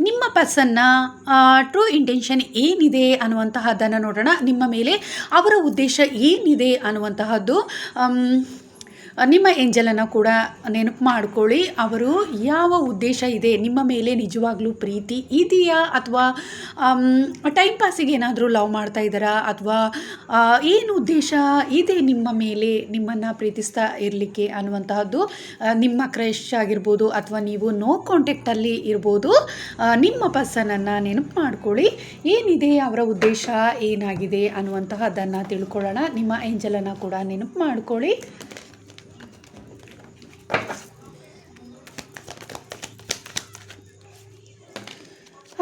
ನಿಮ್ಮ ಪರ್ಸನ್ನ true intention ಏನಿದೆ ಅನ್ನುವಂತಹದ್ದನ್ನು ನೋಡೋಣ. ನಿಮ್ಮ ಮೇಲೆ ಅವರ ಉದ್ದೇಶ ಏನಿದೆ ಅನ್ನುವಂತಹದ್ದು. ನಿಮ್ಮ ಏಂಜಲನ್ನು ಕೂಡ ನೆನಪು ಮಾಡ್ಕೊಳ್ಳಿ. ಅವರು ಯಾವ ಉದ್ದೇಶ ಇದೆ? ನಿಮ್ಮ ಮೇಲೆ ನಿಜವಾಗ್ಲೂ ಪ್ರೀತಿ ಇದೆಯಾ? ಅಥವಾ ಟೈಮ್ ಪಾಸಿಗೆ ಏನಾದರೂ ಲವ್ ಮಾಡ್ತಾ ಇದ್ದಾರಾ? ಅಥವಾ ಏನು ಉದ್ದೇಶ ಇದೆ ನಿಮ್ಮ ಮೇಲೆ ನಿಮ್ಮನ್ನು ಪ್ರೀತಿಸ್ತಾ ಇರಲಿಕ್ಕೆ ಅನ್ನುವಂತಹದ್ದು ನಿಮ್ಮ ಕ್ರಶ್ ಆಗಿರ್ಬೋದು ಅಥವಾ ನೀವು ನೋ ಕಾಂಟ್ಯಾಕ್ಟಲ್ಲಿ ಇರ್ಬೋದು ನಿಮ್ಮ ಪರ್ಸನನ್ನು ನೆನಪು ಮಾಡ್ಕೊಳ್ಳಿ. ಏನಿದೆ ಅವರ ಉದ್ದೇಶ? ಏನಾಗಿದೆ ಅನ್ನುವಂತಹದ್ದನ್ನು ತಿಳ್ಕೊಳ್ಳೋಣ. ನಿಮ್ಮ ಏಂಜಲನ್ನು ಕೂಡ ನೆನಪು ಮಾಡ್ಕೊಳ್ಳಿ.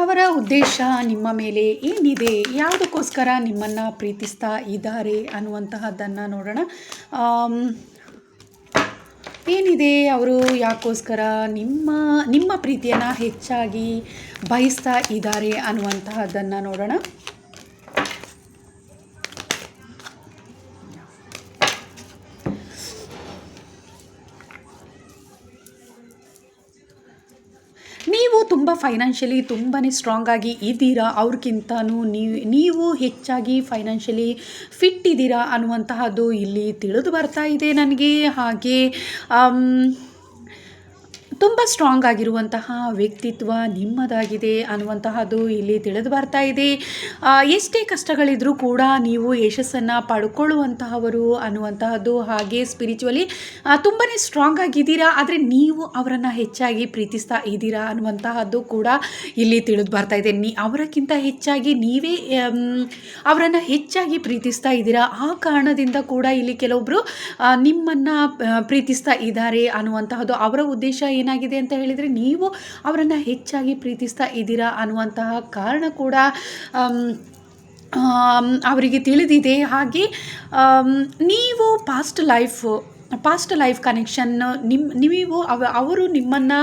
ಅವರ ಉದ್ದೇಶ ನಿಮ್ಮ ಮೇಲೆ ಏನಿದೆ? ಯಾವುದಕ್ಕೋಸ್ಕರ ನಿಮ್ಮನ್ನು ಪ್ರೀತಿಸ್ತಾ ಇದ್ದಾರೆ ಅನ್ನುವಂತಹದ್ದನ್ನು ನೋಡೋಣ. ಏನಿದೆ? ಅವರು ಯಾಕೋಸ್ಕರ ನಿಮ್ಮ ನಿಮ್ಮ ಪ್ರೀತಿಯನ್ನು ಹೆಚ್ಚಾಗಿ ಬಯಸ್ತಾ ಇದ್ದಾರೆ ಅನ್ನುವಂತಹದ್ದನ್ನು ನೋಡೋಣ. ಫೈನಾನ್ಷಿಯಲಿ ತುಂಬಾ ಸ್ಟ್ರಾಂಗ್ ಆಗಿ ಇದ್ದೀರಾ? ಅವ್ರಿಗಿಂತನೂ ನೀವು ನೀವು ಹೆಚ್ಚಾಗಿ ಫೈನಾನ್ಷಿಯಲಿ ಫಿಟ್ ಇದ್ದೀರಾ ಅನ್ನುವಂತಹದ್ದು ಇಲ್ಲಿ ತಿಳಿದು ಬರ್ತಾ ಇದೆ ನನಗೆ. ಹಾಗೆ ತುಂಬ ಸ್ಟ್ರಾಂಗ್ ಆಗಿರುವಂತಹ ವ್ಯಕ್ತಿತ್ವ ನಿಮ್ಮದಾಗಿದೆ ಅನ್ನುವಂತಹದ್ದು ಇಲ್ಲಿ ತಿಳಿದು ಬರ್ತಾ ಇದೆ. ಎಷ್ಟೇ ಕಷ್ಟಗಳಿದ್ರೂ ಕೂಡ ನೀವು ಯಶಸ್ಸನ್ನು ಪಡ್ಕೊಳ್ಳುವಂತಹವರು ಅನ್ನುವಂತಹದ್ದು ಹಾಗೆ ಸ್ಪಿರಿಚುವಲಿ ತುಂಬಾ ಸ್ಟ್ರಾಂಗ್ ಆಗಿದ್ದೀರಾ? ಆದರೆ ನೀವು ಅವರನ್ನು ಹೆಚ್ಚಾಗಿ ಪ್ರೀತಿಸ್ತಾ ಇದ್ದೀರಾ ಅನ್ನುವಂತಹದ್ದು ಕೂಡ ಇಲ್ಲಿ ತಿಳಿದು ಬರ್ತಾ ಇದೆ. ನೀ, ಅವರಕ್ಕಿಂತ ಹೆಚ್ಚಾಗಿ ನೀವೇ ಅವರನ್ನು ಹೆಚ್ಚಾಗಿ ಪ್ರೀತಿಸ್ತಾ ಇದ್ದೀರಾ? ಆ ಕಾರಣದಿಂದ ಕೂಡ ಇಲ್ಲಿ ಕೆಲವೊಬ್ಬರು ನಿಮ್ಮನ್ನು ಪ್ರೀತಿಸ್ತಾ ಇದ್ದಾರೆ ಅನ್ನುವಂತಹದ್ದು ಅವರ ಉದ್ದೇಶ ಏನಾಗಿದೆ ಅಂತ ಹೇಳಿದರೆ ನೀವು ಅವರನ್ನು ಹೆಚ್ಚಾಗಿ ಪ್ರೀತಿಸ್ತಾ ಇದ್ದೀರಾ ಅನ್ನುವಂತಹ ಕಾರಣ ಕೂಡ ಅವರಿಗೆ ತಿಳಿದಿದೆ. ಹಾಗೆ ನೀವು past life past life connection ನಿಮ್ಮ ನೀವು ಅವ, ಅವರು ನಿಮ್ಮನ್ನು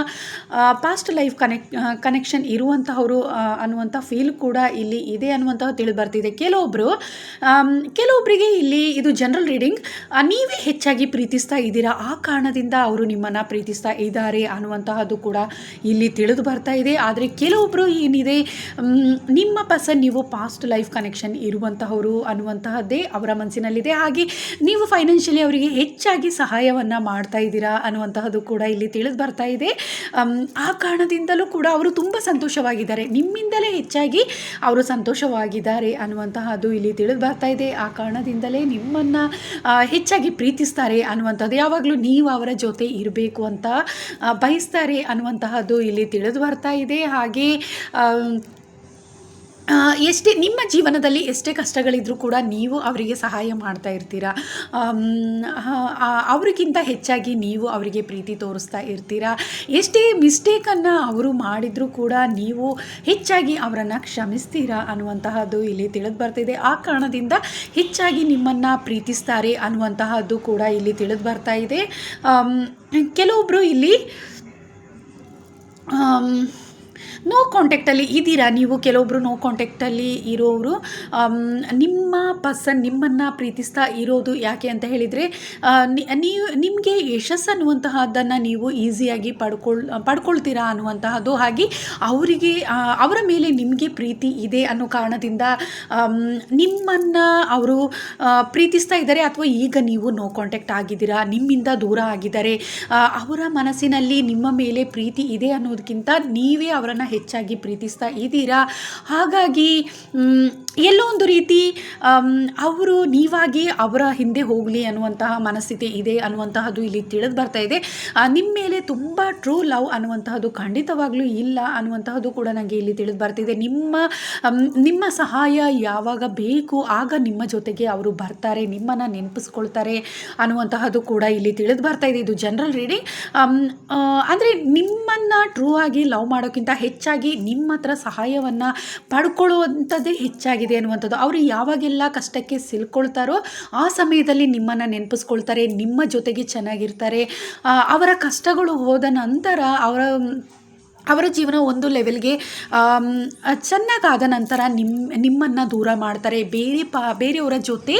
ಪಾಸ್ಟ್ ಲೈಫ್ ಕನೆಕ್ ಕನೆಕ್ಷನ್ ಇರುವಂತಹವರು ಅನ್ನುವಂಥ ಫೀಲ್ ಕೂಡ ಇಲ್ಲಿ ಇದೆ ಅನ್ನುವಂತಹ ತಿಳಿಬರ್ತಿದೆ ಕೆಲವೊಬ್ಬರು ಕೆಲವೊಬ್ಬರಿಗೆ ಇಲ್ಲಿ ಇದು ಜನರಲ್ ರೀಡಿಂಗ್ ನೀವೇ ಹೆಚ್ಚಾಗಿ ಪ್ರೀತಿಸ್ತಾ ಇದ್ದೀರಾ? ಆ ಕಾರಣದಿಂದ ಅವರು ನಿಮ್ಮನ್ನು ಪ್ರೀತಿಸ್ತಾ ಇದ್ದಾರೆ ಅನ್ನುವಂತಹದ್ದು ಕೂಡ ಇಲ್ಲಿ ತಿಳಿದು ಬರ್ತಾ ಇದೆ. ಆದರೆ ಕೆಲವೊಬ್ಬರು ಏನಿದೆ ನಿಮ್ಮ ಪರ್ಸನ್ ನೀವು ಪಾಸ್ಟ್ ಲೈಫ್ ಕನೆಕ್ಷನ್ ಇರುವಂತಹವರು ಅನ್ನುವಂತಹದ್ದೇ ಅವರ ಮನಸ್ಸಿನಲ್ಲಿದೆ. ಹಾಗೆ ನೀವು ಫೈನಾನ್ಷಿಯಲಿ ಅವರಿಗೆ ಹೆಚ್ಚಾಗಿ ಸಹಾಯವನ್ನು ಮಾಡ್ತಾ ಇದ್ದೀರಾ ಅನ್ನುವಂತಹದ್ದು ಕೂಡ ಇಲ್ಲಿ ತಿಳಿದು ಬರ್ತಾ ಇದೆ. ಆ ಕಾರಣದಿಂದಲೂ ಕೂಡ ಅವರು ತುಂಬ ಸಂತೋಷವಾಗಿದ್ದಾರೆ. ನಿಮ್ಮಿಂದಲೇ ಹೆಚ್ಚಾಗಿ ಅವರು ಸಂತೋಷವಾಗಿದ್ದಾರೆ ಅನ್ನುವಂತಹದ್ದು ಇಲ್ಲಿ ತಿಳಿದು ಬರ್ತಾ ಇದೆ. ಆ ಕಾರಣದಿಂದಲೇ ನಿಮ್ಮನ್ನು ಹೆಚ್ಚಾಗಿ ಪ್ರೀತಿಸ್ತಾರೆ ಅನ್ನುವಂಥದ್ದು ಯಾವಾಗಲೂ ನೀವು ಅವರ ಜೊತೆ ಇರಬೇಕು ಅಂತ ಬಯಸ್ತಾರೆ ಅನ್ನುವಂತಹದ್ದು ಇಲ್ಲಿ ತಿಳಿದು ಬರ್ತಾ ಇದೆ. ಹಾಗೆ ಎಷ್ಟೇ ನಿಮ್ಮ ಜೀವನದಲ್ಲಿ ಎಷ್ಟೇ ಕಷ್ಟಗಳಿದ್ರೂ ಕೂಡ ನೀವು ಅವರಿಗೆ ಸಹಾಯ ಮಾಡ್ತಾ ಇರ್ತೀರಾ? ಅವರಿಗಿಂತ ಹೆಚ್ಚಾಗಿ ನೀವು ಅವರಿಗೆ ಪ್ರೀತಿ ತೋರಿಸ್ತಾ ಇರ್ತೀರಾ? ಎಷ್ಟೇ ಮಿಸ್ಟೇಕನ್ನು ಅವರು ಮಾಡಿದರೂ ಕೂಡ ನೀವು ಹೆಚ್ಚಾಗಿ ಅವರನ್ನು ಕ್ಷಮಿಸ್ತೀರಾ ಅನ್ನುವಂತಹದ್ದು ಇಲ್ಲಿ ತಿಳಿದು ಬರ್ತಿದೆ. ಆ ಕಾರಣದಿಂದ ಹೆಚ್ಚಾಗಿ ನಿಮ್ಮನ್ನು ಪ್ರೀತಿಸ್ತಾರೆ ಅನ್ನುವಂತಹದ್ದು ಕೂಡ ಇಲ್ಲಿ ತಿಳಿದು ಬರ್ತಾ ಇದೆ. ಕೆಲವೊಬ್ಬರು ಇಲ್ಲಿ ನೋ ಕಾಂಟ್ಯಾಕ್ಟಲ್ಲಿ ಇದ್ದೀರಾ? ನೀವು ಕೆಲವೊಬ್ಬರು ನೋ ಕಾಂಟ್ಯಾಕ್ಟಲ್ಲಿ ಇರೋರು ನಿಮ್ಮ ಪರ್ಸನ್ ನಿಮ್ಮನ್ನು ಪ್ರೀತಿಸ್ತಾ ಇರೋದು ಯಾಕೆ ಅಂತ ಹೇಳಿದರೆ ನೀವು, ನಿಮಗೆ ಯಶಸ್ಸು ಅನ್ನುವಂತಹದ್ದನ್ನು ನೀವು ಈಸಿಯಾಗಿ ಪಡ್ಕೊಳ್, ಪಡ್ಕೊಳ್ತೀರಾ ಅನ್ನುವಂತಹದ್ದು. ಹಾಗೆ ಅವರಿಗೆ ಅವರ ಮೇಲೆ ನಿಮಗೆ ಪ್ರೀತಿ ಇದೆ ಅನ್ನೋ ಕಾರಣದಿಂದ ನಿಮ್ಮನ್ನು ಅವರು ಪ್ರೀತಿಸ್ತಾ ಇದ್ದಾರೆ ಅಥವಾ ಈಗ ನೀವು ನೋ ಕಾಂಟ್ಯಾಕ್ಟ್ ಆಗಿದ್ದೀರಾ? ನಿಮ್ಮಿಂದ ದೂರ ಆಗಿದ್ದಾರೆ. ಅವರ ಮನಸ್ಸಿನಲ್ಲಿ ನಿಮ್ಮ ಮೇಲೆ ಪ್ರೀತಿ ಇದೆ ಅನ್ನೋದಕ್ಕಿಂತ ನೀವೇ ಅವರನ್ನು ಹೆಚ್ಚಾಗಿ ಪ್ರೀತಿಸ್ತಾ ಇದ್ದೀರಾ? ಹಾಗಾಗಿ ಎಲ್ಲೋ ಒಂದು ರೀತಿ ಅವರು ನೀವಾಗಿ ಅವರ ಹಿಂದೆ ಹೋಗಲಿ ಅನ್ನುವಂತಹ ಮನಸ್ಥಿತಿ ಇದೆ ಅನ್ನುವಂತಹದ್ದು ಇಲ್ಲಿ ತಿಳಿದು ಬರ್ತಾ ಇದೆ. ನಿಮ್ಮ ಮೇಲೆ ತುಂಬ ಟ್ರೂ ಲವ್ ಅನ್ನುವಂತಹದ್ದು ಖಂಡಿತವಾಗಲೂ ಇಲ್ಲ ಅನ್ನುವಂತಹದ್ದು ಕೂಡ ನನಗೆ ಇಲ್ಲಿ ತಿಳಿದು ಬರ್ತಿದೆ ನಿಮ್ಮ ನಿಮ್ಮ ಸಹಾಯ ಯಾವಾಗ ಬೇಕು, ಆಗ ನಿಮ್ಮ ಜೊತೆಗೆ ಅವರು ಬರ್ತಾರೆ, ನಿಮ್ಮನ್ನು ನೆನಪಿಸ್ಕೊಳ್ತಾರೆ ಅನ್ನುವಂತಹದ್ದು ಕೂಡ ಇಲ್ಲಿ ತಿಳಿದು ಬರ್ತಾ ಇದೆ. ಇದು ಜನರಲ್ ರೀಡಿಂಗ್ ಅಂದರೆ ನಿಮ್ಮನ್ನು ಟ್ರೂ ಆಗಿ ಲವ್ ಮಾಡೋಕ್ಕಿಂತ ಹೆಚ್ಚಾಗಿ ನಿಮ್ಮ ಹತ್ರ ಸಹಾಯವನ್ನು ಪಡ್ಕೊಳ್ಳುವಂಥದ್ದೇ ಹೆಚ್ಚಾಗಿದೆ ಅನ್ನುವಂಥದ್ದು. ಅವರು ಯಾವಾಗೆಲ್ಲ ಕಷ್ಟಕ್ಕೆ ಸಿಲ್ಕೊಳ್ತಾರೋ ಆ ಸಮಯದಲ್ಲಿ ನಿಮ್ಮನ್ನು ನೆನಪಿಸ್ಕೊಳ್ತಾರೆ, ನಿಮ್ಮ ಜೊತೆಗೆ ಚೆನ್ನಾಗಿರ್ತಾರೆ. ಅವರ ಕಷ್ಟಗಳು ಹೋದ ನಂತರ ಅವರ ಅವರ ಜೀವನ ಒಂದು ಲೆವೆಲ್ಗೆ ಚೆನ್ನಾಗಾದ ನಂತರ ನಿಮ್ಮ ನಿಮ್ಮನ್ನು ದೂರ ಮಾಡ್ತಾರೆ. ಬೇರೆ ಪ, ಬೇರೆಯವರ ಜೊತೆ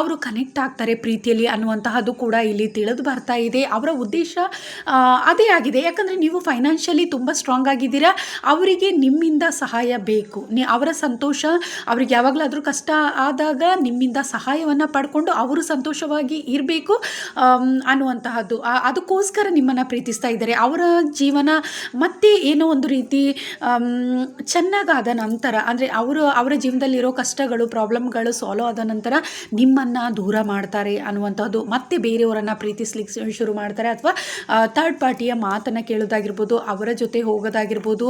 ಅವರು ಕನೆಕ್ಟ್ ಆಗ್ತಾರೆ ಪ್ರೀತಿಯಲ್ಲಿ ಅನ್ನುವಂತಹದ್ದು ಕೂಡ ಇಲ್ಲಿ ತಿಳಿದು ಬರ್ತಾ ಇದೆ. ಅವರ ಉದ್ದೇಶ ಅದೇ ಆಗಿದೆ. ಯಾಕಂದರೆ ನೀವು ಫೈನಾನ್ಷಿಯಲಿ ತುಂಬ ಸ್ಟ್ರಾಂಗ್ ಆಗಿದ್ದೀರಾ. ಅವರಿಗೆ ನಿಮ್ಮಿಂದ ಸಹಾಯ ಬೇಕು. ನಿ, ಅವರ ಸಂತೋಷ, ಅವ್ರಿಗೆ ಯಾವಾಗಲಾದರೂ ಕಷ್ಟ ಆದಾಗ ನಿಮ್ಮಿಂದ ಸಹಾಯವನ್ನು ಪಡ್ಕೊಂಡು ಅವರು ಸಂತೋಷವಾಗಿ ಇರಬೇಕು ಅನ್ನುವಂತಹದ್ದು. ಅದಕ್ಕೋಸ್ಕರ ನಿಮ್ಮನ್ನು ಪ್ರೀತಿಸ್ತಾ ಇದ್ದಾರೆ. ಅವರ ಜೀವನ ಮತ್ತೆ ಏನೋ ಒಂದು ರೀತಿ ಚೆನ್ನಾಗಾದ ನಂತರ, ಅಂದರೆ ಅವರು, ಅವರ ಜೀವನದಲ್ಲಿರೋ ಕಷ್ಟಗಳು, ಪ್ರಾಬ್ಲಮ್ಗಳು ಸಾಲ್ವ್ ಆದ ನಂತರ ನಿಮ್ಮನ್ನು ದೂರ ಮಾಡ್ತಾರೆ ಅನ್ನುವಂಥದ್ದು, ಮತ್ತೆ ಬೇರೆಯವರನ್ನು ಪ್ರೀತಿಸ್ಲಿಕ್ಕೆ ಶುರು ಮಾಡ್ತಾರೆ. ಅಥವಾ ಥರ್ಡ್ ಪಾರ್ಟಿಯ ಮಾತನ್ನು ಕೇಳೋದಾಗಿರ್ಬೋದು, ಅವರ ಜೊತೆ ಹೋಗೋದಾಗಿರ್ಬೋದು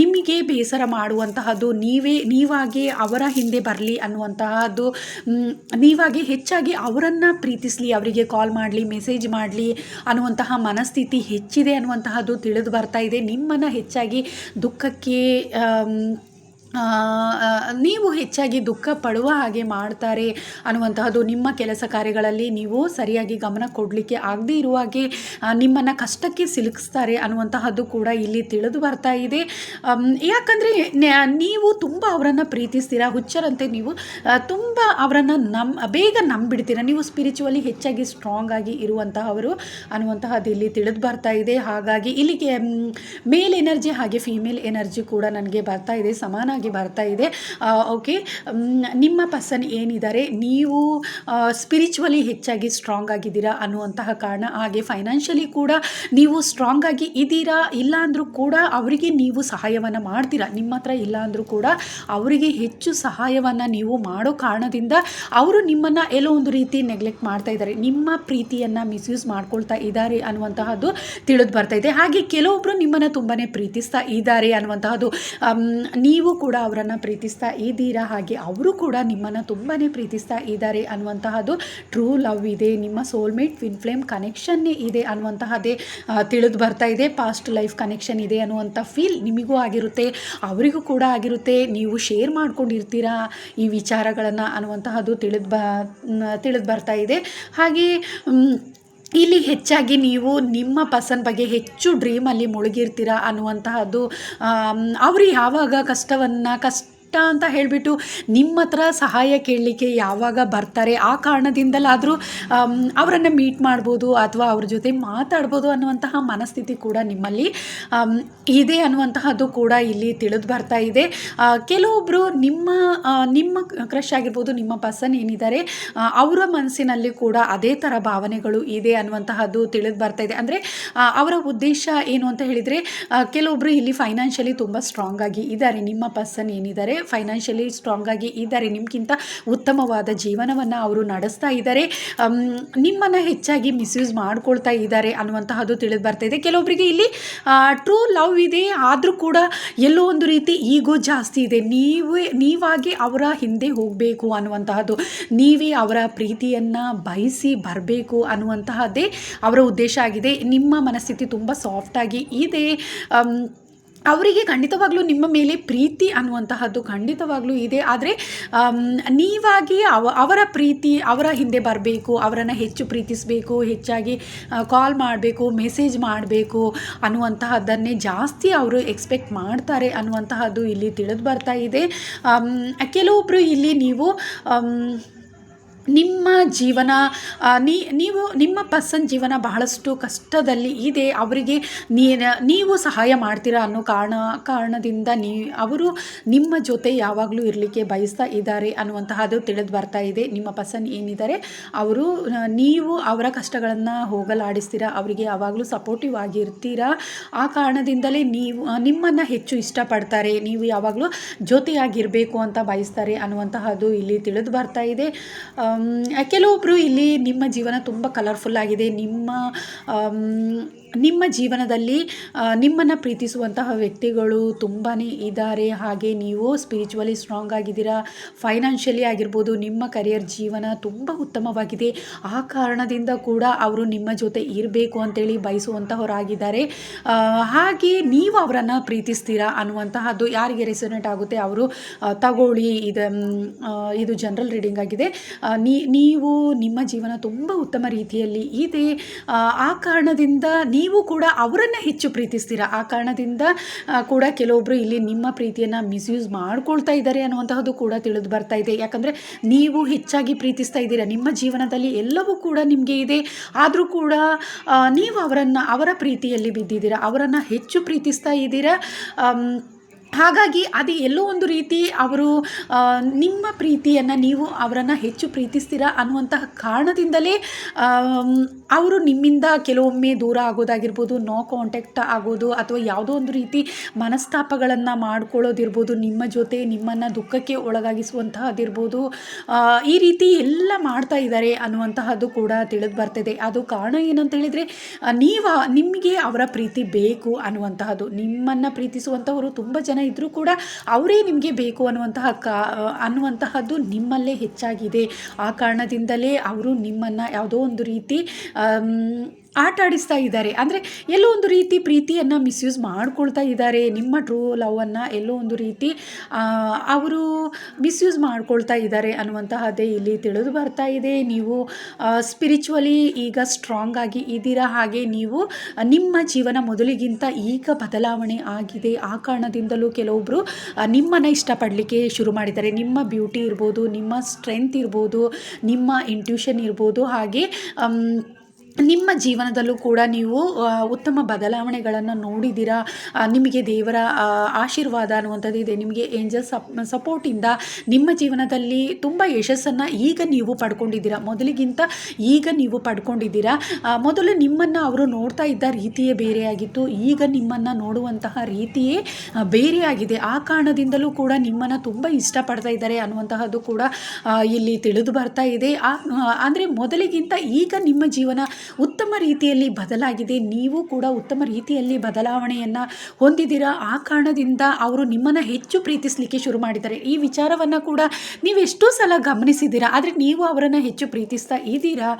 ನಿಮಗೆ ಬೇಸರ ಮಾಡುವಂತಹದ್ದು, ನೀವೇ, ನೀವಾಗಿ ಅವರ ಹಿಂದೆ ಬರಲಿ ಅನ್ನುವಂತಹದ್ದು ನೀವಾಗಿ ಹೆಚ್ಚಾಗಿ ಅವರನ್ನು ಪ್ರೀತಿಸಲಿ, ಅವರಿಗೆ ಕಾಲ್ ಮಾಡಲಿ ಮೆಸೇಜ್ ಮಾಡಲಿ ಅನ್ನುವಂತಹ ಮನಸ್ಥಿತಿ ಹೆಚ್ಚಿದೆ ಅನ್ನುವಂತಹದ್ದು ತಿಳಿದು ಬರ್ತಾ ಇದೆ. ನಿಮ್ಮನ್ನು ಹೆಚ್ಚಾಗಿ ದುಃಖಕ್ಕೆ ನೀವು ಹೆಚ್ಚಾಗಿ ದುಃಖ ಪಡುವ ಹಾಗೆ ಮಾಡ್ತಾರೆ ಅನ್ನುವಂತಹದ್ದು ನಿಮ್ಮ ಕೆಲಸ ಕಾರ್ಯಗಳಲ್ಲಿ ನೀವು ಸರಿಯಾಗಿ ಗಮನ ಕೊಡಲಿಕ್ಕೆ ಆಗದೇ ಇರುವ ಹಾಗೆ ನಿಮ್ಮನ್ನು ಕಷ್ಟಕ್ಕೆ ಸಿಲುಕಿಸ್ತಾರೆ ಅನ್ನುವಂತಹದ್ದು ಕೂಡ ಇಲ್ಲಿ ತಿಳಿದು ಬರ್ತಾ ಇದೆ. ಯಾಕಂದರೆ ನೀವು ತುಂಬ ಅವರನ್ನು ಪ್ರೀತಿಸ್ತೀರಾ? ಹುಚ್ಚರಂತೆ ನೀವು ತುಂಬ ಅವರನ್ನು ನಮ್, ಬೇಗ ನಂಬಿಡ್ತೀರಾ? ನೀವು ಸ್ಪಿರಿಚುವಲಿ ಹೆಚ್ಚಾಗಿ ಸ್ಟ್ರಾಂಗ್ ಆಗಿ ಇರುವಂತಹವರು ಅನ್ನುವಂತಹದ್ದು ಇಲ್ಲಿ ತಿಳಿದು ಬರ್ತಾ ಇದೆ. ಹಾಗಾಗಿ ಇಲ್ಲಿಗೆ ಮೇಲ್ ಎನರ್ಜಿ ಹಾಗೆ ಫೀಮೇಲ್ ಎನರ್ಜಿ ಕೂಡ ನನಗೆ ಬರ್ತಾ ಇದೆ. ಸಮಾನಾಗಿ ಬರ್ತಾ ಇದೆ. ಓಕೆ. ನಿಮ್ಮ ಪರ್ಸನ್ ಏನಿದ್ದಾರೆ? ನೀವು ಸ್ಪಿರಿಚುವಲಿ ಹೆಚ್ಚಾಗಿ ಸ್ಟ್ರಾಂಗ್ ಆಗಿದ್ದೀರಾ ಅನ್ನುವಂತಹ ಕಾರಣ, ಹಾಗೆ ಫೈನಾನ್ಷಿಯಲಿ ಕೂಡ ನೀವು ಸ್ಟ್ರಾಂಗ್ ಆಗಿ ಇದ್ದೀರಾ? ಇಲ್ಲ ಅಂದರೂ ಕೂಡ ಅವರಿಗೆ ನೀವು ಸಹಾಯವನ್ನು ಮಾಡ್ತೀರಾ? ನಿಮ್ಮ ಹತ್ರ ಇಲ್ಲ ಅಂದರೂ ಕೂಡ ಅವರಿಗೆ ಹೆಚ್ಚು ಸಹಾಯವನ್ನು ನೀವು ಮಾಡೋ ಕಾರಣದಿಂದ ಅವರು ನಿಮ್ಮನ್ನು ಎಲ್ಲೋ ಒಂದು ರೀತಿ ನೆಗ್ಲೆಕ್ಟ್ ಮಾಡ್ತಾ ಇದ್ದಾರೆ. ನಿಮ್ಮ ಪ್ರೀತಿಯನ್ನು ಮಿಸ್ಯೂಸ್ ಮಾಡ್ಕೊಳ್ತಾ ಇದ್ದಾರೆ ಅನ್ನುವಂತಹದ್ದು ತಿಳಿದು ಬರ್ತಾ ಇದೆ. ಹಾಗೆ ಕೆಲವೊಬ್ಬರು ನಿಮ್ಮನ್ನು ತುಂಬಾ ಪ್ರೀತಿಸ್ತಾ ಇದ್ದಾರೆ ಅನ್ನುವಂತಹದ್ದು ನೀವು ಕೂಡ ಅವರನ್ನು ಪ್ರೀತಿಸ್ತಾ ಇದ್ದೀರಾ? ಹಾಗೆ ಅವರು ಕೂಡ ನಿಮ್ಮನ್ನು ತುಂಬಾ ಪ್ರೀತಿಸ್ತಾ ಇದ್ದಾರೆ ಅನ್ನುವಂತಹದ್ದು ಟ್ರೂ ಲವ್ ಇದೆ. ನಿಮ್ಮ ಸೋಲ್ಮೇಟ್ ಟ್ವಿನ್ ಫ್ಲೇಮ್ ಕನೆಕ್ಷನ್ನೇ ಇದೆ ಅನ್ನುವಂತಹದ್ದೇ ತಿಳಿದು ಬರ್ತಾ ಇದೆ. ಪಾಸ್ಟ್ ಲೈಫ್ ಕನೆಕ್ಷನ್ ಇದೆ ಅನ್ನುವಂಥ ಫೀಲ್ ನಿಮಗೂ ಆಗಿರುತ್ತೆ, ಅವರಿಗೂ ಕೂಡ ಆಗಿರುತ್ತೆ. ನೀವು ಶೇರ್ ಮಾಡ್ಕೊಂಡಿರ್ತೀರಾ ಈ ವಿಚಾರಗಳನ್ನು ಅನ್ನುವಂತಹದ್ದು ತಿಳಿದು ಬ ತಿಳಿದು ಬರ್ತಾ ಇದೆ. ಹಾಗೆ ಇಲ್ಲಿ ಹೆಚ್ಚಾಗಿ ನೀವು ನಿಮ್ಮ ಪರ್ಸನ್ ಬಗ್ಗೆ ಹೆಚ್ಚು ಡ್ರೀಮಲ್ಲಿ ಮುಳುಗಿರ್ತೀರ ಅನ್ನುವಂತಹದ್ದು ಅವರು ಯಾವಾಗ ಕಷ್ಟವನ್ನು ಕಷ್ಟ ಅಂತ ಹೇಳಿಬಿಟ್ಟು ನಿಮ್ಮ ಹತ್ರ ಸಹಾಯ ಕೇಳಲಿಕ್ಕೆ ಯಾವಾಗ ಬರ್ತಾರೆ, ಆ ಕಾರಣದಿಂದಲಾದರೂ ಅವರನ್ನು ಮೀಟ್ ಮಾಡ್ಬೋದು ಅಥವಾ ಅವ್ರ ಜೊತೆ ಮಾತಾಡ್ಬೋದು ಅನ್ನುವಂತಹ ಮನಸ್ಥಿತಿ ಕೂಡ ನಿಮ್ಮಲ್ಲಿ ಇದೆ ಅನ್ನುವಂತಹದ್ದು ಕೂಡ ಇಲ್ಲಿ ತಿಳಿದು ಬರ್ತಾ ಇದೆ. ಕೆಲವೊಬ್ಬರು ನಿಮ್ಮ ನಿಮ್ಮ ಕ್ರಶ್ ಆಗಿರ್ಬೋದು, ನಿಮ್ಮ ಪರ್ಸನ್ ಏನಿದ್ದಾರೆ ಅವರ ಮನಸ್ಸಿನಲ್ಲಿ ಕೂಡ ಅದೇ ಥರ ಭಾವನೆಗಳು ಇದೆ ಅನ್ನುವಂತಹದ್ದು ತಿಳಿದು ಬರ್ತಾ ಇದೆ. ಅಂದರೆ ಅವರ ಉದ್ದೇಶ ಏನು ಅಂತ ಹೇಳಿದರೆ ಕೆಲವೊಬ್ಬರು ಇಲ್ಲಿ ಫೈನಾನ್ಷಿಯಲಿ ತುಂಬ ಸ್ಟ್ರಾಂಗ್ ಆಗಿ ಇದ್ದಾರೆ, ನಿಮ್ಮ ಪರ್ಸನ್ ಏನಿದ್ದಾರೆ ಫೈನಾನ್ಷಿಯಲಿ ಸ್ಟ್ರಾಂಗ್ ಆಗಿ ಇದ್ದಾರೆ. ನಿಮ್ಗಿಂತ ಉತ್ತಮವಾದ ಜೀವನವನ್ನು ಅವರು ನಡೆಸ್ತಾ ಇದ್ದಾರೆ. ನಿಮ್ಮನ್ನು ಹೆಚ್ಚಾಗಿ ಮಿಸ್ಯೂಸ್ ಮಾಡ್ಕೊಳ್ತಾ ಇದ್ದಾರೆ ಅನ್ನುವಂತಹದ್ದು ತಿಳಿದು ಬರ್ತಾ ಇದೆ. ಕೆಲವೊಬ್ಬರಿಗೆ ಇಲ್ಲಿ ಟ್ರೂ ಲವ್ ಇದೆ. ಆದರೂ ಕೂಡ ಎಲ್ಲೋ ಒಂದು ರೀತಿ ಈಗೋ ಜಾಸ್ತಿ ಇದೆ. ನೀವೇ, ನೀವಾಗಿ ಅವರ ಹಿಂದೆ ಹೋಗಬೇಕು ಅನ್ನುವಂತಹದ್ದು, ನೀವೇ ಅವರ ಪ್ರೀತಿಯನ್ನು ಬಯಸಿ ಬರಬೇಕು ಅನ್ನುವಂತಹದ್ದೇ ಅವರ ಉದ್ದೇಶ ಆಗಿದೆ. ನಿಮ್ಮ ಮನಸ್ಥಿತಿ ತುಂಬ ಸಾಫ್ಟಾಗಿ ಇದೆ. ಅವರಿಗೆ ಖಂಡಿತವಾಗ್ಲೂ ನಿಮ್ಮ ಮೇಲೆ ಪ್ರೀತಿ ಅನ್ನುವಂತಹದ್ದು ಖಂಡಿತವಾಗ್ಲೂ ಇದೆ. ಆದರೆ ನೀವಾಗಿ ಅವ, ಅವರ ಪ್ರೀತಿ ಅವರ ಹಿಂದೆ ಬರಬೇಕು, ಅವರನ್ನು ಹೆಚ್ಚು ಪ್ರೀತಿಸಬೇಕು, ಹೆಚ್ಚಾಗಿ ಕಾಲ್ ಮಾಡಬೇಕು ಮೆಸೇಜ್ ಮಾಡಬೇಕು ಅನ್ನುವಂತಹದ್ದನ್ನೇ ಜಾಸ್ತಿ ಅವರು ಎಕ್ಸ್ಪೆಕ್ಟ್ ಮಾಡ್ತಾರೆ ಅನ್ನುವಂತಹದ್ದು ಇಲ್ಲಿ ತಿಳಿದು ಬರ್ತಾ ಇದೆ. ಕೆಲವೊಬ್ಬರು ಇಲ್ಲಿ ನೀವು ನಿಮ್ಮ ಜೀವನ ನೀವು, ನಿಮ್ಮ ಪರ್ಸನ್ ಜೀವನ ಬಹಳಷ್ಟು ಕಷ್ಟದಲ್ಲಿ ಇದೆ. ಅವರಿಗೆ ನೀವು ಸಹಾಯ ಮಾಡ್ತೀರಾ ಅನ್ನೋ ಕಾರಣ, ಕಾರಣದಿಂದ ನೀ, ಅವರು ನಿಮ್ಮ ಜೊತೆ ಯಾವಾಗಲೂ ಇರಲಿಕ್ಕೆ ಬಯಸ್ತಾ ಇದ್ದಾರೆ ಅನ್ನುವಂತಹದ್ದು ತಿಳಿದು ಬರ್ತಾ ಇದೆ. ನಿಮ್ಮ ಪರ್ಸನ್ ಏನಿದ್ದಾರೆ, ಅವರು ನೀವು ಅವರ ಕಷ್ಟಗಳನ್ನು ಹೋಗಲಾಡಿಸ್ತೀರಾ, ಅವರಿಗೆ ಯಾವಾಗಲೂ ಸಪೋರ್ಟಿವ್ ಆಗಿರ್ತೀರಾ. ಆ ಕಾರಣದಿಂದಲೇ ನೀವು ನಿಮ್ಮನ್ನು ಹೆಚ್ಚು ಇಷ್ಟಪಡ್ತಾರೆ. ನೀವು ಯಾವಾಗಲೂ ಜೊತೆಯಾಗಿರಬೇಕು ಅಂತ ಬಯಸ್ತಾರೆ ಅನ್ನುವಂತಹದ್ದು ಇಲ್ಲಿ ತಿಳಿದು ಬರ್ತಾ ಇದೆ. ಕೆಲವೊಬ್ಬರು ಇಲ್ಲಿ ನಿಮ್ಮ ಜೀವನ ತುಂಬ ಕಲರ್ಫುಲ್ ಆಗಿದೆ. ನಿಮ್ಮ ನಿಮ್ಮ ಜೀವನದಲ್ಲಿ ನಿಮ್ಮನ್ನು ಪ್ರೀತಿಸುವಂತಹ ವ್ಯಕ್ತಿಗಳು ತುಂಬಾ ಇದ್ದಾರೆ. ಹಾಗೆ ನೀವು ಸ್ಪಿರಿಚುವಲಿ ಸ್ಟ್ರಾಂಗ್ ಆಗಿದ್ದೀರಾ ಫೈನಾನ್ಷಿಯಲಿ ಆಗಿರ್ಬೋದು, ನಿಮ್ಮ ಕರಿಯರ್ ಜೀವನ ತುಂಬ ಉತ್ತಮವಾಗಿದೆ. ಆ ಕಾರಣದಿಂದ ಕೂಡ ಅವರು ನಿಮ್ಮ ಜೊತೆ ಇರಬೇಕು ಅಂತೇಳಿ ಬಯಸುವಂತಹವರಾಗಿದ್ದಾರೆ. ಹಾಗೆ ನೀವು ಅವರನ್ನು ಪ್ರೀತಿಸ್ತೀರಾ ಅನ್ನುವಂತಹದ್ದು ಯಾರಿಗೆ ರೆಸೊನೇಟ್ ಆಗುತ್ತೆ ಅವರು ತಗೊಳ್ಳಿ. ಇದು ಇದು ಜನರಲ್ ರೀಡಿಂಗ್ ಆಗಿದೆ. ನೀವು ನಿಮ್ಮ ಜೀವನ ತುಂಬ ಉತ್ತಮ ರೀತಿಯಲ್ಲಿ ಇದೆ. ಆ, ಕಾರಣದಿಂದ ನೀವು ಕೂಡ ಅವರನ್ನು ಹೆಚ್ಚು ಪ್ರೀತಿಸ್ತೀರಾ? ಆ ಕಾರಣದಿಂದ ಕೂಡ ಕೆಲವೊಬ್ಬರು ಇಲ್ಲಿ ನಿಮ್ಮ ಪ್ರೀತಿಯನ್ನು ಮಿಸ್ಯೂಸ್ ಮಾಡ್ಕೊಳ್ತಾ ಇದ್ದಾರೆ ಅನ್ನುವಂತಹದ್ದು ಕೂಡ ತಿಳಿದು ಬರ್ತಾ ಇದೆ. ಯಾಕಂದರೆ ನೀವು ಹೆಚ್ಚಾಗಿ ಪ್ರೀತಿಸ್ತಾ ಇದ್ದೀರಾ? ನಿಮ್ಮ ಜೀವನದಲ್ಲಿ ಎಲ್ಲವೂ ಕೂಡ ನಿಮಗೆ ಇದೆ. ಆದರೂ ಕೂಡ ನೀವು ಅವರನ್ನು ಅವರ ಪ್ರೀತಿಯಲ್ಲಿ ಬಿದ್ದಿದ್ದೀರಾ? ಅವರನ್ನು ಹೆಚ್ಚು ಪ್ರೀತಿಸ್ತಾ ಇದ್ದೀರಾ? ಹಾಗಾಗಿ ಅದು ಎಲ್ಲೋ ಒಂದು ರೀತಿ ಅವರು ನಿಮ್ಮ ಪ್ರೀತಿಯನ್ನು ನೀವು ಅವರನ್ನು ಹೆಚ್ಚು ಪ್ರೀತಿಸ್ತೀರ ಅನ್ನುವಂತಹ ಕಾರಣದಿಂದಲೇ ಅವರು ನಿಮ್ಮಿಂದ ಕೆಲವೊಮ್ಮೆ ದೂರ ಆಗೋದಾಗಿರ್ಬೋದು, ನೋ ಕಾಂಟ್ಯಾಕ್ಟ್ ಆಗೋದು ಅಥವಾ ಯಾವುದೋ ಒಂದು ರೀತಿ ಮನಸ್ತಾಪಗಳನ್ನು ಮಾಡ್ಕೊಳ್ಳೋದಿರ್ಬೋದು, ನಿಮ್ಮ ಜೊತೆ ನಿಮ್ಮನ್ನು ದುಃಖಕ್ಕೆ ಒಳಗಾಗಿಸುವಂತಹದ್ದಿರ್ಬೋದು ಈ ರೀತಿ ಎಲ್ಲ ಮಾಡ್ತಾ ಇದ್ದಾರೆ ಅನ್ನುವಂತಹದ್ದು ಕೂಡ ತಿಳಿದು ಬರ್ತಿದೆ ಅದು ಕಾರಣ ಏನಂತ ಹೇಳಿದರೆ ನೀವು, ನಿಮಗೆ ಅವರ ಪ್ರೀತಿ ಬೇಕು ಅನ್ನುವಂತಹದ್ದು. ನಿಮ್ಮನ್ನು ಪ್ರೀತಿಸುವಂಥವರು ತುಂಬ ಜನ ಇದ್ದರೂ ಕೂಡ ಅವರೇ ನಿಮಗೆ ಬೇಕು ಅನ್ನುವಂತಹ ಕಾ ಅನ್ನುವಂತಹದ್ದು ನಿಮ್ಮಲ್ಲೇ ಹೆಚ್ಚಾಗಿದೆ. ಆ ಕಾರಣದಿಂದಲೇ ಅವರು ನಿಮ್ಮನ್ನು ಯಾವುದೋ ಒಂದು ರೀತಿ ಆಟ ಆಡಿಸ್ತಾ ಇದ್ದಾರೆ. ಅಂದರೆ ಎಲ್ಲೋ ಒಂದು ರೀತಿ ಪ್ರೀತಿಯನ್ನು ಮಿಸ್ಯೂಸ್ ಮಾಡ್ಕೊಳ್ತಾ ಇದ್ದಾರೆ. ನಿಮ್ಮ ಟ್ರೂ ಲವನ್ನು ಎಲ್ಲೋ ಒಂದು ರೀತಿ ಅವರು ಮಿಸ್ಯೂಸ್ ಮಾಡ್ಕೊಳ್ತಾ ಇದ್ದಾರೆ ಅನ್ನುವಂತಹದ್ದೇ ಇಲ್ಲಿ ತಿಳಿದು ಬರ್ತಾ ಇದೆ. ನೀವು ಸ್ಪಿರಿಚುವಲಿ ಈಗ ಸ್ಟ್ರಾಂಗ್ ಆಗಿ ಇದ್ದೀರಾ ಹಾಗೆ ನೀವು, ನಿಮ್ಮ ಜೀವನ ಮೊದಲಿಗಿಂತ ಈಗ ಬದಲಾವಣೆ ಆಗಿದೆ. ಆ ಕಾರಣದಿಂದಲೂ ಕೆಲವೊಬ್ಬರು ನಿಮ್ಮನ್ನು ಇಷ್ಟಪಡಲಿಕ್ಕೆ ಶುರು ಮಾಡಿದ್ದಾರೆ. ನಿಮ್ಮ ಬ್ಯೂಟಿ ಇರ್ಬೋದು, ನಿಮ್ಮ ಸ್ಟ್ರೆಂತ್ ಇರ್ಬೋದು, ನಿಮ್ಮ ಇಂಟ್ಯೂಷನ್ ಇರ್ಬೋದು. ಹಾಗೆ ನಿಮ್ಮ ಜೀವನದಲ್ಲೂ ಕೂಡ ನೀವು ಉತ್ತಮ ಬದಲಾವಣೆಗಳನ್ನು ನೋಡಿದ್ದೀರಾ ನಿಮಗೆ ದೇವರ ಆಶೀರ್ವಾದ ಅನ್ನುವಂಥದ್ದು ಇದೆ. ನಿಮಗೆ ಏಂಜಲ್ ಸಪ್ ಸಪೋರ್ಟಿಂದ ನಿಮ್ಮ ಜೀವನದಲ್ಲಿ ತುಂಬ ಯಶಸ್ಸನ್ನು ಈಗ ನೀವು ಪಡ್ಕೊಂಡಿದ್ದೀರಾ? ಮೊದಲಿಗಿಂತ ಈಗ ನೀವು ಪಡ್ಕೊಂಡಿದ್ದೀರಾ? ಮೊದಲು ನಿಮ್ಮನ್ನು ಅವರು ನೋಡ್ತಾ ಇದ್ದ ರೀತಿಯೇ ಬೇರೆಯಾಗಿತ್ತು ಈಗ ನಿಮ್ಮನ್ನು ನೋಡುವಂತಹ ರೀತಿಯೇ ಬೇರೆಯಾಗಿದೆ ಆ ಕಾರಣದಿಂದಲೂ ಕೂಡ ನಿಮ್ಮನ್ನು ತುಂಬ ಇಷ್ಟಪಡ್ತಾ ಇದ್ದಾರೆ ಅನ್ನುವಂತಹದ್ದು ಕೂಡ ಇಲ್ಲಿ ತಿಳಿದು ಬರ್ತಾ ಇದೆ. ಅಂದರೆ ಮೊದಲಿಗಿಂತ ಈಗ ನಿಮ್ಮ ಜೀವನ ಉತ್ತಮ ರೀತಿಯಲ್ಲಿ ಬದಲಾಗಿದೆ, ನೀವು ಕೂಡ ಉತ್ತಮ ರೀತಿಯಲ್ಲಿ ಬದಲಾವಣೆಯನ್ನು ಹೊಂದಿದ್ದೀರಾ? ಆ ಕಾರಣದಿಂದ ಅವರು ನಿಮ್ಮನ್ನು ಹೆಚ್ಚು ಪ್ರೀತಿಸಲಿಕ್ಕೆ ಶುರು ಮಾಡಿದ್ದಾರೆ. ಈ ವಿಚಾರವನ್ನು ಕೂಡ ನೀವು ಎಷ್ಟೋ ಸಲ ಗಮನಿಸಿದ್ದೀರಾ? ಆದರೆ ನೀವು ಅವರನ್ನು ಹೆಚ್ಚು ಪ್ರೀತಿಸ್ತಾ ಇದ್ದೀರಾ?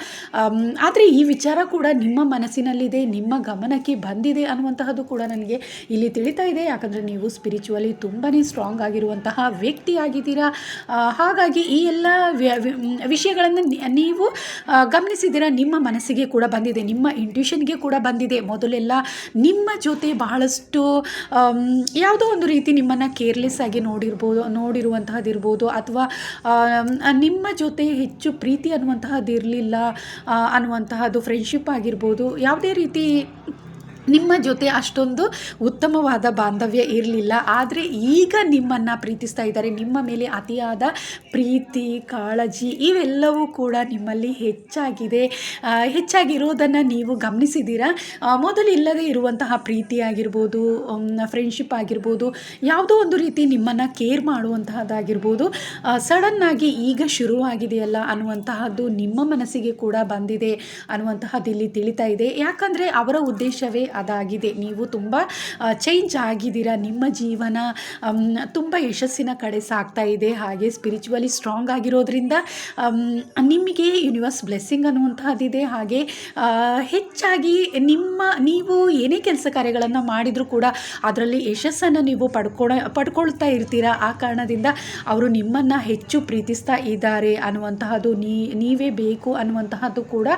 ಆದರೆ ಈ ವಿಚಾರ ಕೂಡ ನಿಮ್ಮ ಮನಸ್ಸಿನಲ್ಲಿದೆ, ನಿಮ್ಮ ಗಮನಕ್ಕೆ ಬಂದಿದೆ ಅನ್ನುವಂತಹದ್ದು ಕೂಡ ನನಗೆ ಇಲ್ಲಿ ತಿಳಿತಾ ಇದೆ. ಯಾಕಂದರೆ ನೀವು ಸ್ಪಿರಿಚುವಲಿ ತುಂಬಾ ಸ್ಟ್ರಾಂಗ್ ಆಗಿರುವಂತಹ ವ್ಯಕ್ತಿ ಆಗಿದ್ದೀರಾ ಹಾಗಾಗಿ ಈ ಎಲ್ಲ ವಿಷಯಗಳನ್ನು ನೀವು ಗಮನಿಸಿದ್ದೀರಾ? ನಿಮ್ಮ ಮನಸ್ಸಿಗೆ ಕೂಡ ಬಂದಿದೆ. ನಿಮ್ಮ ಇಂಟ್ಯೂಷನ್ಗೆ ಕೂಡ ಬಂದಿದೆ. ಮೊದಲೆಲ್ಲ ನಿಮ್ಮ ಜೊತೆ ಬಹಳಷ್ಟು ಯಾವುದೋ ಒಂದು ರೀತಿ ನಿಮ್ಮನ್ನು ಕೇರ್ಲೆಸ್ ಆಗಿ ನೋಡಿರ್ಬೋದು, ನೋಡಿರುವಂತಹದ್ದಿರ್ಬೋದು ಅಥವಾ ನಿಮ್ಮ ಜೊತೆ ಹೆಚ್ಚು ಪ್ರೀತಿ ಅನ್ನುವಂತಹದ್ದು ಇರಲಿಲ್ಲ ಅನ್ನುವಂತಹದ್ದು ಫ್ರೆಂಡ್ಶಿಪ್ ಆಗಿರ್ಬೋದು. ಯಾವುದೇ ರೀತಿ ನಿಮ್ಮ ಜೊತೆ ಅಷ್ಟೊಂದು ಉತ್ತಮವಾದ ಬಾಂಧವ್ಯ ಇರಲಿಲ್ಲ. ಆದರೆ ಈಗ ನಿಮ್ಮನ್ನು ಪ್ರೀತಿಸ್ತಾ ಇದ್ದಾರೆ. ನಿಮ್ಮ ಮೇಲೆ ಅತಿಯಾದ ಪ್ರೀತಿ ಕಾಳಜಿ ಇವೆಲ್ಲವೂ ಕೂಡ ನಿಮ್ಮಲ್ಲಿ ಹೆಚ್ಚಾಗಿದೆ. ಹೆಚ್ಚಾಗಿರೋದನ್ನು ನೀವು ಗಮನಿಸಿದ್ದೀರಾ? ಆ, ಮೊದಲು ಇಲ್ಲದೆ ಇರುವಂತಹ ಪ್ರೀತಿ ಆಗಿರ್ಬೋದು ಫ್ರೆಂಡ್ಶಿಪ್ ಆಗಿರ್ಬೋದು ಯಾವುದೋ ಒಂದು ರೀತಿ ನಿಮ್ಮನ್ನು ಕೇರ್ ಮಾಡುವಂತಹದ್ದಾಗಿರ್ಬೋದು ಸಡನ್ನಾಗಿ ಈಗ ಶುರುವಾಗಿದೆಯಲ್ಲ ಅನ್ನುವಂತಹದ್ದು ನಿಮ್ಮ ಮನಸ್ಸಿಗೆ ಕೂಡ ಬಂದಿದೆ ಅನ್ನುವಂತಹದ್ದು ಇಲ್ಲಿ ತಿಳಿತಾ ಇದೆ. ಯಾಕಂದರೆ ಅವರ ಉದ್ದೇಶವೇ ಅದಾಗಿದೆ. ನೀವು ತುಂಬ ಚೇಂಜ್ ಆಗಿದ್ದೀರಾ. ನಿಮ್ಮ ಜೀವನ ತುಂಬ ಯಶಸ್ಸಿನ ಕಡೆ ಸಾಗ್ತಾ ಇದೆ. ಹಾಗೆ ಸ್ಪಿರಿಚುವಲಿ ಸ್ಟ್ರಾಂಗ್ ಆಗಿರೋದ್ರಿಂದ ನಿಮಗೆ ಯೂನಿವರ್ಸ್ ಬ್ಲೆಸ್ಸಿಂಗ್ ಅನ್ನುವಂತಹದ್ದಿದೆ. ಹಾಗೆ ಹೆಚ್ಚಾಗಿ ನಿಮ್ಮ, ನೀವು ಏನೇ ಕೆಲಸ ಕಾರ್ಯಗಳನ್ನು ಮಾಡಿದರೂ ಕೂಡ ಅದರಲ್ಲಿ ಯಶಸ್ಸನ್ನು ನೀವು ಪಡ್ಕೊಳ, ಪಡ್ಕೊಳ್ತಾ ಇರ್ತೀರಾ. ಆ ಕಾರಣದಿಂದ ಅವರು ನಿಮ್ಮನ್ನು ಹೆಚ್ಚು ಪ್ರೀತಿಸ್ತಾ ಇದ್ದಾರೆ ಅನ್ನುವಂತಹದ್ದು ನೀವೇ ಬೇಕು ಅನ್ನುವಂತಹದ್ದು ಕೂಡ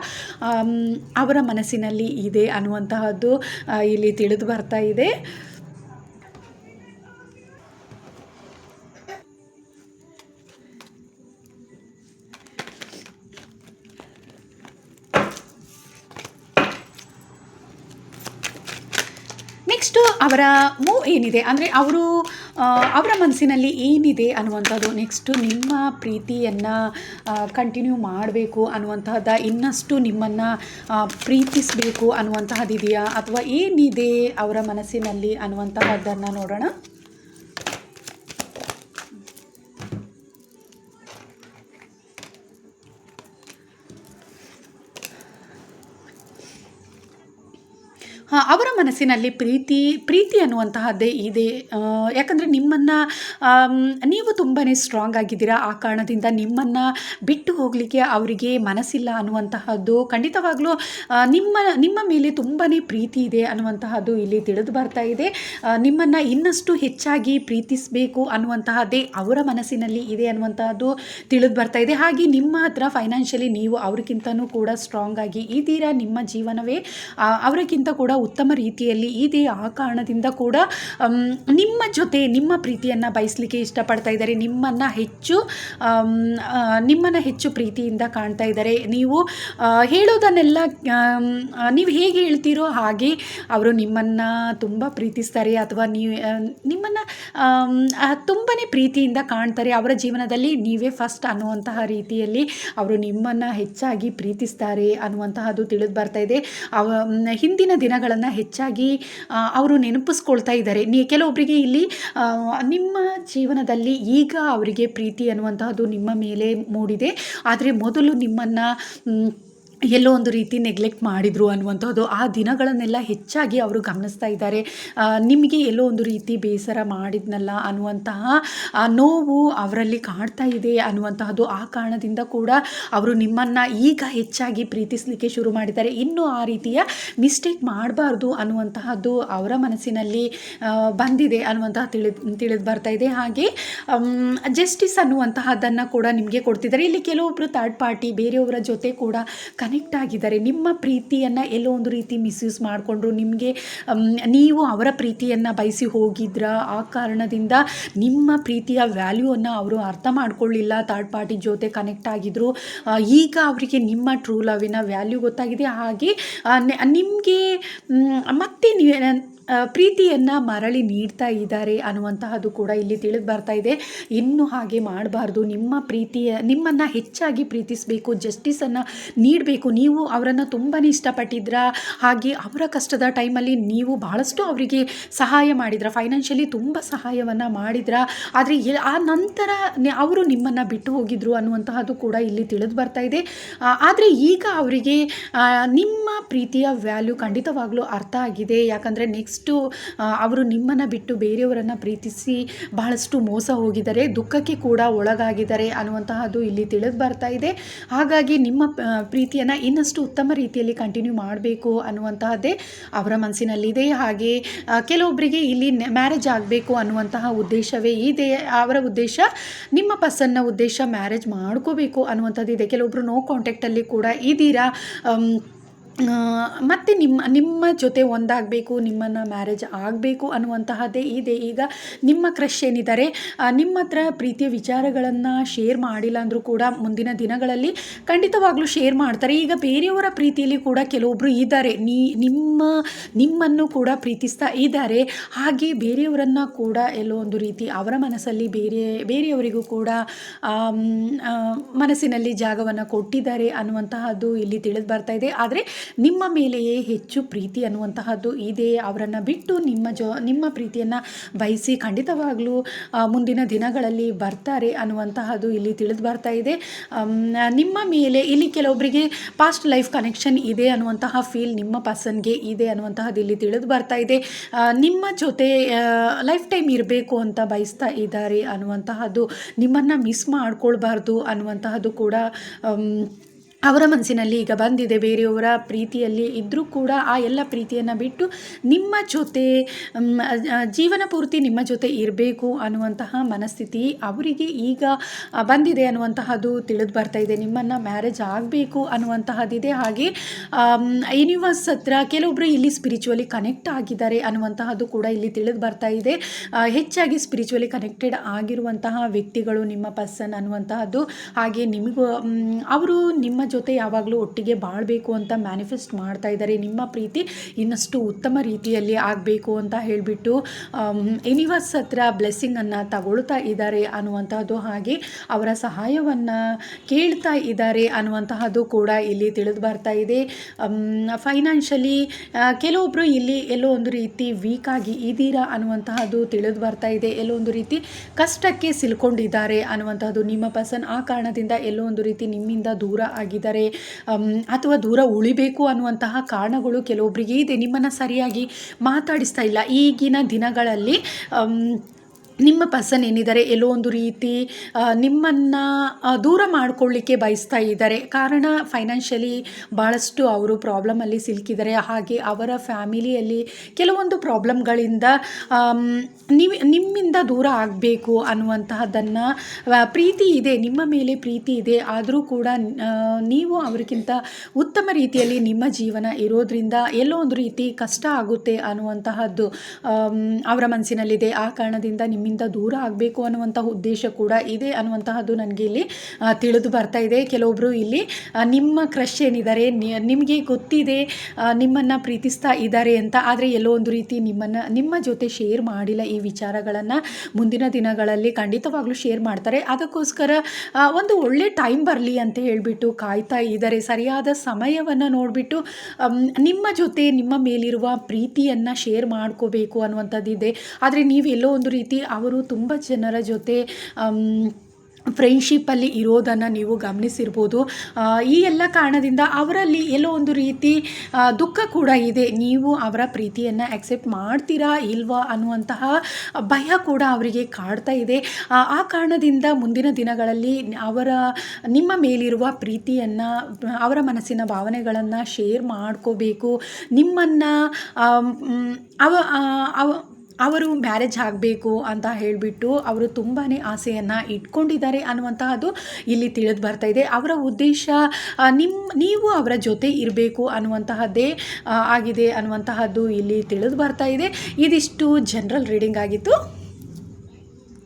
ಅವರ ಮನಸ್ಸಿನಲ್ಲಿ ಇದೆ ಅನ್ನುವಂತಹದ್ದು. ಇಲ್ಲಿ ತಿಳಿದು ಬರ್ತಾ ಇದೆ. ಅವರ ಮೂವ್ ಏನಿದೆ? ಅಂದರೆ ಅವರು ಅವರ ಮನಸ್ಸಿನಲ್ಲಿ ಏನಿದೆ ಅನ್ನುವಂಥದ್ದು ನೆಕ್ಸ್ಟು ನಿಮ್ಮ ಪ್ರೀತಿಯನ್ನು ಕಂಟಿನ್ಯೂ ಮಾಡಬೇಕು ಅನ್ನುವಂತಹದ್ದು ಇನ್ನಷ್ಟು ನಿಮ್ಮನ್ನು ಪ್ರೀತಿಸಬೇಕು ಅನ್ನುವಂತಹದ್ದಿದೆಯಾ? ಅಥವಾ ಏನಿದೆ ಅವರ ಮನಸ್ಸಿನಲ್ಲಿ ಅನ್ನುವಂತಹದ್ದನ್ನು ನೋಡೋಣ. ಅವರ ಮನಸ್ಸಿನಲ್ಲಿ ಪ್ರೀತಿ ಪ್ರೀತಿ ಅನ್ನುವಂತಹದ್ದೇ ಇದೆ. ಯಾಕಂದರೆ ನಿಮ್ಮನ್ನು ನೀವು ತುಂಬಾ ಸ್ಟ್ರಾಂಗ್ ಆಗಿದ್ದೀರಾ ಆ ಕಾರಣದಿಂದ ನಿಮ್ಮನ್ನು ಬಿಟ್ಟು ಹೋಗಲಿಕ್ಕೆ ಅವರಿಗೆ ಮನಸ್ಸಿಲ್ಲ ಅನ್ನುವಂತಹದ್ದು ಖಂಡಿತವಾಗ್ಲೂ ನಿಮ್ಮ ನಿಮ್ಮ ಮೇಲೆ ತುಂಬಾ ಪ್ರೀತಿ ಇದೆ ಅನ್ನುವಂತಹದ್ದು ಇಲ್ಲಿ ತಿಳಿದು ಬರ್ತಾ ಇದೆ. ನಿಮ್ಮನ್ನು ಇನ್ನಷ್ಟು ಹೆಚ್ಚಾಗಿ ಪ್ರೀತಿಸಬೇಕು ಅನ್ನುವಂತಹದ್ದೇ ಅವರ ಮನಸ್ಸಿನಲ್ಲಿ ಇದೆ ಅನ್ನುವಂತಹದ್ದು ತಿಳಿದು ಬರ್ತಾ ಇದೆ. ಹಾಗೆ ನಿಮ್ಮ ಹತ್ರ ಫೈನಾನ್ಷಿಯಲಿ ನೀವು ಅವ್ರಿಗಿಂತನೂ ಕೂಡ ಸ್ಟ್ರಾಂಗ್ ಆಗಿ ಇದ್ದೀರಾ, ನಿಮ್ಮ ಜೀವನವೇ ಅವರಿಗಿಂತ ಕೂಡ ಉತ್ತಮ ರೀತಿಯಲ್ಲಿ ಇದೆ ಆ ಕಾರಣದಿಂದ ಕೂಡ ನಿಮ್ಮ ಜೊತೆ ನಿಮ್ಮ ಪ್ರೀತಿಯನ್ನು ಬಯಸಲಿಕ್ಕೆ ಇಷ್ಟಪಡ್ತಾ ಇದ್ದಾರೆ. ನಿಮ್ಮನ್ನು ಹೆಚ್ಚು ನಿಮ್ಮನ್ನು ಹೆಚ್ಚು ಪ್ರೀತಿಯಿಂದ ಕಾಣ್ತಾ ಇದ್ದಾರೆ. ನೀವು ಹೇಳೋದನ್ನೆಲ್ಲ ನೀವು ಹೇಗೆ ಹೇಳ್ತೀರೋ ಹಾಗೆ ಅವರು ನಿಮ್ಮನ್ನು ತುಂಬ ಪ್ರೀತಿಸ್ತಾರೆ ಅಥವಾ ನೀವು ನಿಮ್ಮನ್ನು ತುಂಬಾ ಪ್ರೀತಿಯಿಂದ ಕಾಣ್ತಾರೆ. ಅವರ ಜೀವನದಲ್ಲಿ ನೀವೇ ಫಸ್ಟ್ ಅನ್ನುವಂತಹ ರೀತಿಯಲ್ಲಿ ಅವರು ನಿಮ್ಮನ್ನು ಹೆಚ್ಚಾಗಿ ಪ್ರೀತಿಸ್ತಾರೆ ಅನ್ನುವಂತಹದ್ದು ತಿಳಿದು ಬರ್ತಾ ಇದೆ. ಅವ ಹಿಂದಿನ ಹಿಂದಿನ ದಿನಗಳನ್ನು ಹೆಚ್ಚಾಗಿ ಅವರು ನೆನಪಿಸ್ಕೊಳ್ತಾ ಇದ್ದಾರೆ. ನೀ ಕೆಲವೊಬ್ಬರಿಗೆ ಇಲ್ಲಿ ನಿಮ್ಮ ಜೀವನದಲ್ಲಿ ಈಗ ಅವರಿಗೆ ಪ್ರೀತಿ ಅನ್ನುವಂತಹದ್ದು ನಿಮ್ಮ ಮೇಲೆ ಮೂಡಿದೆ. ಆದರೆ ಮೊದಲು ನಿಮ್ಮನ್ನು ಎಲ್ಲೋ ಒಂದು ರೀತಿ ನೆಗ್ಲೆಕ್ಟ್ ಮಾಡಿದರು ಅನ್ನುವಂಥದ್ದು ಆ ದಿನಗಳನ್ನೆಲ್ಲ ಹೆಚ್ಚಾಗಿ ಅವರು ಗಮನಿಸ್ತಾ ಇದ್ದಾರೆ. ನಿಮಗೆ ಎಲ್ಲೋ ಒಂದು ರೀತಿ ಬೇಸರ ಮಾಡಿದ್ನಲ್ಲ ಅನ್ನುವಂತಹ ನೋವು ಅವರಲ್ಲಿ ಕಾಣ್ತಾ ಇದೆ ಅನ್ನುವಂತಹದ್ದು ಆ ಕಾರಣದಿಂದ ಕೂಡ ಅವರು ನಿಮ್ಮನ್ನು ಈಗ ಹೆಚ್ಚಾಗಿ ಪ್ರೀತಿಸಲಿಕ್ಕೆ ಶುರು ಮಾಡಿದ್ದಾರೆ. ಇನ್ನು ಆ ರೀತಿಯ ಮಿಸ್ಟೇಕ್ ಮಾಡಬಾರ್ದು ಅನ್ನುವಂತಹದ್ದು ಅವರ ಮನಸ್ಸಿನಲ್ಲಿ ಬಂದಿದೆ ಅನ್ನುವಂತಹ ತಿಳಿದು ತಿಳಿದು ಬರ್ತಾ ಇದೆ. ಹಾಗೆ ಜಸ್ಟಿಸ್ ಅನ್ನುವಂತಹದ್ದನ್ನು ಕೂಡ ನಿಮಗೆ ಕೊಡ್ತಿದ್ದಾರೆ. ಇಲ್ಲಿ ಕೆಲವೊಬ್ಬರು ಥರ್ಡ್ ಪಾರ್ಟಿ ಬೇರೆಯವರ ಜೊತೆ ಕೂಡ ಕನೆಕ್ಟ್ ಆಗಿದ್ದಾರೆ. ನಿಮ್ಮ ಪ್ರೀತಿಯನ್ನು ಎಲ್ಲೋ ಒಂದು ರೀತಿ ಮಿಸ್ಯೂಸ್ ಮಾಡಿಕೊಂಡ್ರು ನಿಮಗೆ ನೀವು ಅವರ ಪ್ರೀತಿಯನ್ನು ಬಯಸಿ ಹೋಗಿದ್ರ. ಆ ಕಾರಣದಿಂದ ನಿಮ್ಮ ಪ್ರೀತಿಯ ವ್ಯಾಲ್ಯೂವನ್ನು ಅವರು ಅರ್ಥ ಮಾಡ್ಕೊಳ್ಳಿಲ್ಲ. ಥರ್ಡ್ ಪಾರ್ಟಿ ಜೊತೆ ಕನೆಕ್ಟ್ ಆಗಿದ್ರು. ಈಗ ಅವರಿಗೆ ನಿಮ್ಮ ಟ್ರೂ ಲವಿನ ವ್ಯಾಲ್ಯೂ ಗೊತ್ತಾಗಿದೆ. ಹಾಗೆ ನಿಮಗೆ ಮತ್ತೆ ನೀವು ಪ್ರೀತಿಯನ್ನು ಮರಳಿ ನೀಡ್ತಾ ಇದ್ದಾರೆ ಅನ್ನುವಂತಹದ್ದು ಕೂಡ ಇಲ್ಲಿ ತಿಳಿದು ಬರ್ತಾ ಇದೆ. ಇನ್ನು ಹಾಗೆ ಮಾಡಬಾರ್ದು. ನಿಮ್ಮ ಪ್ರೀತಿಯ, ನಿಮ್ಮನ್ನು ಹೆಚ್ಚಾಗಿ ಪ್ರೀತಿಸಬೇಕು ಜಸ್ಟಿಸನ್ನು ನೀಡಬೇಕು. ನೀವು ಅವರನ್ನು ತುಂಬಾ ಇಷ್ಟಪಟ್ಟಿದ್ರ ಹಾಗೆ ಅವರ ಕಷ್ಟದ ಟೈಮಲ್ಲಿ ನೀವು ಬಹಳಷ್ಟು ಅವರಿಗೆ ಸಹಾಯ ಮಾಡಿದ್ರ ಫೈನಾನ್ಷಿಯಲಿ ತುಂಬ ಸಹಾಯವನ್ನು ಮಾಡಿದ್ರ ಆದರೆ ಆ ನಂತರ ಅವರು ನಿಮ್ಮನ್ನು ಬಿಟ್ಟು ಹೋಗಿದ್ರು ಅನ್ನುವಂತಹದ್ದು ಕೂಡ ಇಲ್ಲಿ ತಿಳಿದು ಬರ್ತಾ ಇದೆ. ಆದರೆ ಈಗ ಅವರಿಗೆ ನಿಮ್ಮ ಪ್ರೀತಿಯ ವ್ಯಾಲ್ಯೂ ಖಂಡಿತವಾಗ್ಲೂ ಅರ್ಥ ಆಗಿದೆ. ಯಾಕಂದರೆ ನೆಕ್ಸ್ಟು ಅವರು ನಿಮ್ಮನ್ನು ಬಿಟ್ಟು ಬೇರೆಯವರನ್ನು ಪ್ರೀತಿಸಿ ಬಹಳಷ್ಟು ಮೋಸ ಹೋಗಿದ್ದಾರೆ, ದುಃಖಕ್ಕೆ ಕೂಡ ಒಳಗಾಗಿದ್ದಾರೆ ಅನ್ನುವಂತಹದ್ದು ಇಲ್ಲಿ ತಿಳಿದು ಬರ್ತಾ ಇದೆ. ಹಾಗಾಗಿ ನಿಮ್ಮ ಪ್ರೀತಿಯನ್ನು ಇನ್ನಷ್ಟು ಉತ್ತಮ ರೀತಿಯಲ್ಲಿ ಕಂಟಿನ್ಯೂ ಮಾಡಬೇಕು ಅನ್ನುವಂತಹದ್ದೇ ಅವರ ಮನಸ್ಸಿನಲ್ಲಿದೆ. ಹಾಗೆ ಕೆಲವೊಬ್ಬರಿಗೆ ಇಲ್ಲಿ ಮ್ಯಾರೇಜ್ ಆಗಬೇಕು ಅನ್ನುವಂತಹ ಉದ್ದೇಶವೇ ಇದೆ. ಅವರ ಉದ್ದೇಶ, ನಿಮ್ಮ ಪರ್ಸನ್ನ ಉದ್ದೇಶ ಮ್ಯಾರೇಜ್ ಮಾಡ್ಕೋಬೇಕು ಅನ್ನುವಂಥದ್ದು ಇದೆ ಕೆಲವೊಬ್ಬರು ನೋ ಕಾಂಟ್ಯಾಕ್ಟಲ್ಲಿ ಕೂಡ ಇದ್ದೀರಾ? ಮತ್ತೆ ನಿಮ್ಮ ನಿಮ್ಮ ಜೊತೆ ಒಂದಾಗಬೇಕು, ನಿಮ್ಮನ್ನು ಮ್ಯಾರೇಜ್ ಆಗಬೇಕು ಅನ್ನುವಂತಹದ್ದೇ ಇದೆ. ಈಗ ನಿಮ್ಮ ಕ್ರಶ್ ಏನಿದ್ದಾರೆ ನಿಮ್ಮ ಹತ್ರ ಪ್ರೀತಿಯ ವಿಚಾರಗಳನ್ನು ಶೇರ್ ಮಾಡಿಲ್ಲ ಅಂದರೂ ಕೂಡ ಮುಂದಿನ ದಿನಗಳಲ್ಲಿ ಖಂಡಿತವಾಗ್ಲೂ ಶೇರ್ ಮಾಡ್ತಾರೆ. ಈಗ ಬೇರೆಯವರ ಪ್ರೀತಿಯಲ್ಲಿ ಕೂಡ ಕೆಲವೊಬ್ಬರು ಇದ್ದಾರೆ. ನೀ, ನಿಮ್ಮ, ನಿಮ್ಮನ್ನು ಕೂಡ ಪ್ರೀತಿಸ್ತಾ ಇದ್ದಾರೆ. ಹಾಗೆ ಬೇರೆಯವರನ್ನು ಕೂಡ ಎಲ್ಲೋ ಒಂದು ರೀತಿ ಅವರ ಮನಸ್ಸಲ್ಲಿ ಬೇರೆ, ಬೇರೆಯವರಿಗೂ ಕೂಡ ಮನಸ್ಸಿನಲ್ಲಿ ಜಾಗವನ್ನು ಕೊಟ್ಟಿದ್ದಾರೆ ಅನ್ನುವಂತಹದ್ದು ಇಲ್ಲಿ ತಿಳಿದು ಬರ್ತಾ ಇದೆ. ಆದರೆ ನಿಮ್ಮ ಮೇಲೆಯೇ ಹೆಚ್ಚು ಪ್ರೀತಿ ಅನ್ನುವಂತಹದ್ದು ಇದೆ. ಅವರನ್ನು ಬಿಟ್ಟು ನಿಮ್ಮ ಜೊ, ನಿಮ್ಮ ಪ್ರೀತಿಯನ್ನು ಬಯಸಿ ಖಂಡಿತವಾಗ್ಲೂ ಮುಂದಿನ ದಿನಗಳಲ್ಲಿ ಬರ್ತಾರೆ ಅನ್ನುವಂತಹದ್ದು ಇಲ್ಲಿ ತಿಳಿದು ಬರ್ತಾ ಇದೆ. ನಿಮ್ಮ ಮೇಲೆ ಇಲ್ಲಿ ಕೆಲವೊಬ್ಬರಿಗೆ ಪಾಸ್ಟ್ ಲೈಫ್ ಕನೆಕ್ಷನ್ ಇದೆ ಅನ್ನುವಂತಹ ಫೀಲ್ ನಿಮ್ಮ ಪರ್ಸನ್ಗೆ ಇದೆ ಅನ್ನುವಂತಹದ್ದು ಇಲ್ಲಿ ತಿಳಿದು ಬರ್ತಾ ಇದೆ. ನಿಮ್ಮ ಜೊತೆ ಲೈಫ್ ಟೈಮ್ ಇರಬೇಕು ಅಂತ ಬಯಸ್ತಾ ಇದ್ದಾರೆ ಅನ್ನುವಂತಹದ್ದು ನಿಮ್ಮನ್ನು ಮಿಸ್ ಮಾಡ್ಕೊಳ್ಬಾರ್ದು ಅನ್ನುವಂತಹದ್ದು ಕೂಡ ಅವರ ಮನಸ್ಸಿನಲ್ಲಿ ಈಗ ಬಂದಿದೆ. ಬೇರೆಯವರ ಪ್ರೀತಿಯಲ್ಲಿ ಇದ್ದರೂ ಕೂಡ ಆ ಎಲ್ಲ ಪ್ರೀತಿಯನ್ನು ಬಿಟ್ಟು ನಿಮ್ಮ ಜೊತೆ ಜೀವನ ಪೂರ್ತಿ ನಿಮ್ಮ ಜೊತೆ ಇರಬೇಕು ಅನ್ನುವಂತಹ ಮನಸ್ಥಿತಿ ಅವರಿಗೆ ಈಗ ಬಂದಿದೆ ಅನ್ನುವಂತಹದ್ದು ತಿಳಿದು ಬರ್ತಾ ಇದೆ. ನಿಮ್ಮನ್ನು ಮ್ಯಾರೇಜ್ ಆಗಬೇಕು ಅನ್ನುವಂತಹದ್ದಿದೆ ಹಾಗೆ ಯೂನಿವರ್ಸ್ ಹತ್ರ ಕೆಲವೊಬ್ಬರು ಇಲ್ಲಿ ಸ್ಪಿರಿಚುವಲಿ ಕನೆಕ್ಟ್ ಆಗಿದ್ದಾರೆ ಅನ್ನುವಂತಹದ್ದು ಕೂಡ ಇಲ್ಲಿ ತಿಳಿದು ಬರ್ತಾ ಇದೆ. ಹೆಚ್ಚಾಗಿ ಸ್ಪಿರಿಚುವಲಿ ಕನೆಕ್ಟೆಡ್ ಆಗಿರುವಂತಹ ವ್ಯಕ್ತಿಗಳು ನಿಮ್ಮ ಪರ್ಸನ್ ಅನ್ನುವಂತಹದ್ದು. ಹಾಗೆ ನಿಮಗೂ ಅವರು ನಿಮ್ಮ ಜೊತೆ ಯಾವಾಗಲೂ ಒಟ್ಟಿಗೆ ಬಾಳಬೇಕು ಅಂತ ಮ್ಯಾನಿಫೆಸ್ಟ್ ಮಾಡ್ತಾ ಇದ್ದಾರೆ. ನಿಮ್ಮ ಪ್ರೀತಿ ಇನ್ನಷ್ಟು ಉತ್ತಮ ರೀತಿಯಲ್ಲಿ ಆಗಬೇಕು ಅಂತ ಹೇಳಿಬಿಟ್ಟು ಯೂನಿವರ್ಸ್ ಹತ್ರ ಬ್ಲೆಸ್ಸಿಂಗನ್ನು ತಗೊಳ್ತಾ ಇದ್ದಾರೆ ಅನ್ನುವಂತಹದ್ದು ಹಾಗೆ ಅವರ ಸಹಾಯವನ್ನು ಕೇಳ್ತಾ ಇದ್ದಾರೆ ಅನ್ನುವಂತಹದ್ದು ಕೂಡ ಇಲ್ಲಿ ತಿಳಿದು ಬರ್ತಾ ಇದೆ. ಫೈನಾನ್ಷಿಯಲಿ ಕೆಲವೊಬ್ಬರು ಇಲ್ಲಿ ಎಲ್ಲೋ ಒಂದು ರೀತಿ ವೀಕ್ ಆಗಿ ಇದ್ದೀರಾ ಅನ್ನುವಂತಹದ್ದು ತಿಳಿದು ಬರ್ತಾ ಇದೆ. ಎಲ್ಲೋ ಒಂದು ರೀತಿ ಕಷ್ಟಕ್ಕೆ ಸಿಲ್ಕೊಂಡಿದ್ದಾರೆ ಅನ್ನುವಂತಹದ್ದು ನಿಮ್ಮ ಪರ್ಸನ್ ಆ ಕಾರಣದಿಂದ ಎಲ್ಲೋ ಒಂದು ರೀತಿ ನಿಮ್ಮಿಂದ ದೂರ ಆಗಿದ್ದಾರೆ ಆಗಿದ್ದಾರೆ. ಅಥವಾ ದೂರ ಉಳಿಬೇಕು ಅನ್ನುವಂತಹ ಕಾರಣಗಳು ಕೆಲವೊಬ್ಬರಿಗೆ ಇದೆ. ನಿಮ್ಮನ್ನು ಸರಿಯಾಗಿ ಮಾತಾಡಿಸ್ತಾ ಇಲ್ಲ. ಈಗಿನ ದಿನಗಳಲ್ಲಿ ನಿಮ್ಮ ಪರ್ಸನ್ ಏನಿದ್ದಾರೆ, ಎಲ್ಲೋ ಒಂದು ರೀತಿ ನಿಮ್ಮನ್ನು ದೂರ ಮಾಡಿಕೊಳ್ಳಿಕ್ಕೆ ಬಯಸ್ತಾ ಇದ್ದಾರೆ. ಕಾರಣ ಫೈನಾನ್ಷಿಯಲಿ ಭಾಳಷ್ಟು ಅವರು ಪ್ರಾಬ್ಲಮಲ್ಲಿ ಸಿಲುಕಿದ್ದಾರೆ. ಹಾಗೆ ಅವರ ಫ್ಯಾಮಿಲಿಯಲ್ಲಿ ಕೆಲವೊಂದು ಪ್ರಾಬ್ಲಮ್ಗಳಿಂದ ನೀವು, ನಿಮ್ಮಿಂದ ದೂರ ಆಗಬೇಕು ಅನ್ನುವಂತಹದ್ದನ್ನು ಪ್ರೀತಿ ಇದೆ, ನಿಮ್ಮ ಮೇಲೆ ಪ್ರೀತಿ ಇದೆ. ಆದರೂ ಕೂಡ ನೀವು ಅವರಿಗಿಂತ ಉತ್ತಮ ರೀತಿಯಲ್ಲಿ ನಿಮ್ಮ ಜೀವನ ಇರೋದ್ರಿಂದ ಎಲ್ಲೋ ಒಂದು ರೀತಿ ಕಷ್ಟ ಆಗುತ್ತೆ ಅನ್ನುವಂತಹದ್ದು ಅವರ ಮನಸ್ಸಿನಲ್ಲಿದೆ. ಆ ಕಾರಣದಿಂದ ನಿಮ್ಮಿಂದ ದೂರ ಆಗಬೇಕು ಅನ್ನುವಂತಹ ಉದ್ದೇಶ ಕೂಡ ಇದೆ ಅನ್ನುವಂತಹದ್ದು ನನಗೆ ಇಲ್ಲಿ ತಿಳಿದು ಬರ್ತಾ ಇದೆ. ಕೆಲವೊಬ್ಬರು ಇಲ್ಲಿ ನಿಮ್ಮ ಕ್ರಶ್ ಏನಿದ್ದಾರೆ ನಿಮಗೆ ಗೊತ್ತಿದೆ ನಿಮ್ಮನ್ನು ಪ್ರೀತಿಸ್ತಾ ಇದ್ದಾರೆ ಅಂತ, ಆದರೆ ಎಲ್ಲೋ ಒಂದು ರೀತಿ ನಿಮ್ಮನ್ನು, ನಿಮ್ಮ ಜೊತೆ ಶೇರ್ ಮಾಡಿಲ್ಲ ಈ ವಿಚಾರಗಳನ್ನು ಮುಂದಿನ ದಿನಗಳಲ್ಲಿ ಖಂಡಿತವಾಗ್ಲೂ ಶೇರ್ ಮಾಡ್ತಾರೆ. ಅದಕ್ಕೋಸ್ಕರ ಒಂದು ಒಳ್ಳೆ ಟೈಮ್ ಬರಲಿ ಅಂತ ಹೇಳಿಬಿಟ್ಟು ಕಾಯ್ತಾ ಇದ್ದಾರೆ. ಸರಿಯಾದ ಸಮಯವನ್ನು ನೋಡಿಬಿಟ್ಟು ನಿಮ್ಮ ಜೊತೆ ನಿಮ್ಮ ಮೇಲಿರುವ ಪ್ರೀತಿಯನ್ನು ಶೇರ್ ಮಾಡ್ಕೋಬೇಕು ಅನ್ನುವಂಥದ್ದಿದೆ ಆದರೆ ನೀವು ಎಲ್ಲೋ ಒಂದು ರೀತಿ ಅವರು ತುಂಬ ಜನರ ಜೊತೆ ಫ್ರೆಂಡ್ಶಿಪ್ಪಲ್ಲಿ ಇರೋದನ್ನು ನೀವು ಗಮನಿಸಿರ್ಬೋದು. ಈ ಎಲ್ಲ ಕಾರಣದಿಂದ ಅವರಲ್ಲಿ ಎಲ್ಲೋ ಒಂದು ರೀತಿ ದುಃಖ ಕೂಡ ಇದೆ. ನೀವು ಅವರ ಪ್ರೀತಿಯನ್ನು ಆಕ್ಸೆಪ್ಟ್ ಮಾಡ್ತೀರಾ ಇಲ್ವಾ ಅನ್ನುವಂತಹ ಭಯ ಕೂಡ ಅವರಿಗೆ ಕಾಡ್ತಾ ಇದೆ. ಆ ಕಾರಣದಿಂದ ಮುಂದಿನ ದಿನಗಳಲ್ಲಿ ಅವರ, ನಿಮ್ಮ ಮೇಲಿರುವ ಪ್ರೀತಿಯನ್ನು, ಅವರ ಮನಸ್ಸಿನ ಭಾವನೆಗಳನ್ನು ಶೇರ್ ಮಾಡ್ಕೋಬೇಕು. ನಿಮ್ಮನ್ನು ಅವ ಅವರು ಮ್ಯಾರೇಜ್ ಆಗಬೇಕು ಅಂತ ಹೇಳಿಬಿಟ್ಟು ಅವರು ತುಂಬಾ ಆಸೆಯನ್ನು ಇಟ್ಕೊಂಡಿದ್ದಾರೆ ಅನ್ನುವಂತಹದ್ದು ಇಲ್ಲಿ ತಿಳಿದು ಬರ್ತಾ ಇದೆ. ಅವರ ಉದ್ದೇಶ ನಿಮ್ಮ ನೀವು ಅವರ ಜೊತೆ ಇರಬೇಕು ಅನ್ನುವಂತಹದ್ದೇ ಆಗಿದೆ ಅನ್ನುವಂತಹದ್ದು ಇಲ್ಲಿ ತಿಳಿದು ಬರ್ತಾ ಇದೆ. ಇದಿಷ್ಟು ಜನರಲ್ ರೀಡಿಂಗ್ ಆಗಿತ್ತು.